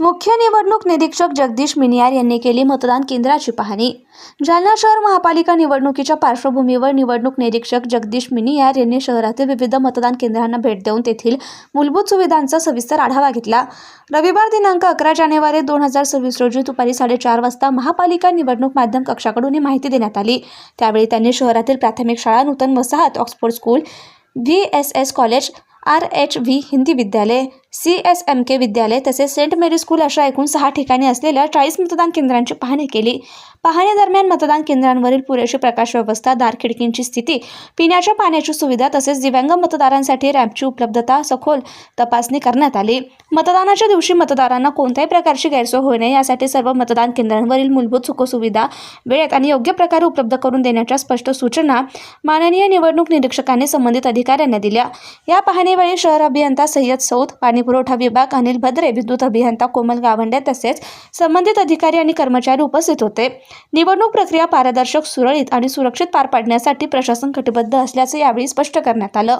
मुख्य निवडणूक निरीक्षक जगदीश मिनियार यांनी केली मतदान केंद्राची पाहणी. जालना शहर महापालिका निवडणुकीच्या पार्श्वभूमीवर निवडणूक निरीक्षक जगदीश मिनियार यांनी शहरातील विविध मतदान केंद्रांना भेट देऊन तेथील मूलभूत सुविधांचा सविस्तर आढावा घेतला. रविवार दिनांक अकरा जानेवारी दोन हजार सव्वीस रोजी दुपारी साडेचार वाजता महापालिका निवडणूक माध्यम कक्षाकडून ही माहिती देण्यात आली. त्यावेळी त्यांनी शहरातील प्राथमिक शाळा नूतन वसाहत Oxford school V S S college R H V Hindi विद्यालय सी एस एम के विद्यालय तसेच सेंट मेरी स्कूल अशा एकूण सहा ठिकाणी असलेल्या चाळीस मतदान केंद्रांची पाहणी केली. पाहणीदरम्यान मतदान केंद्रांवरील पुरेशी प्रकाश व्यवस्था दार खिडकींची स्थिती पिण्याच्या पाण्याची सुविधा तसेच दिव्यांग मतदारांसाठी रॅम्पची उपलब्धता सखोल तपासणी करण्यात आली. मतदानाच्या दिवशी मतदारांना कोणत्याही प्रकारची गैरसोय होऊ नये यासाठी सर्व मतदान केंद्रांवरील मूलभूत सुखसुविधा वेळेत आणि योग्य प्रकारे उपलब्ध करून देण्याच्या स्पष्ट सूचना माननीय निवडणूक निरीक्षकांनी संबंधित अधिकाऱ्यांना दिल्या. या पाहणीवेळी शहर अभियंता सय्यद सौद पाणीपुरवठा विभाग अनिल भद्रे विद्युत अभियंता कोमल गावंडे तसेच संबंधित अधिकारी आणि कर्मचारी उपस्थित होते. निवडणूक प्रक्रिया पारदर्शक सुरळीत आणि सुरक्षित पार पाडण्यासाठी प्रशासन कटिबद्ध असल्याचं यावेळी स्पष्ट करण्यात आलं.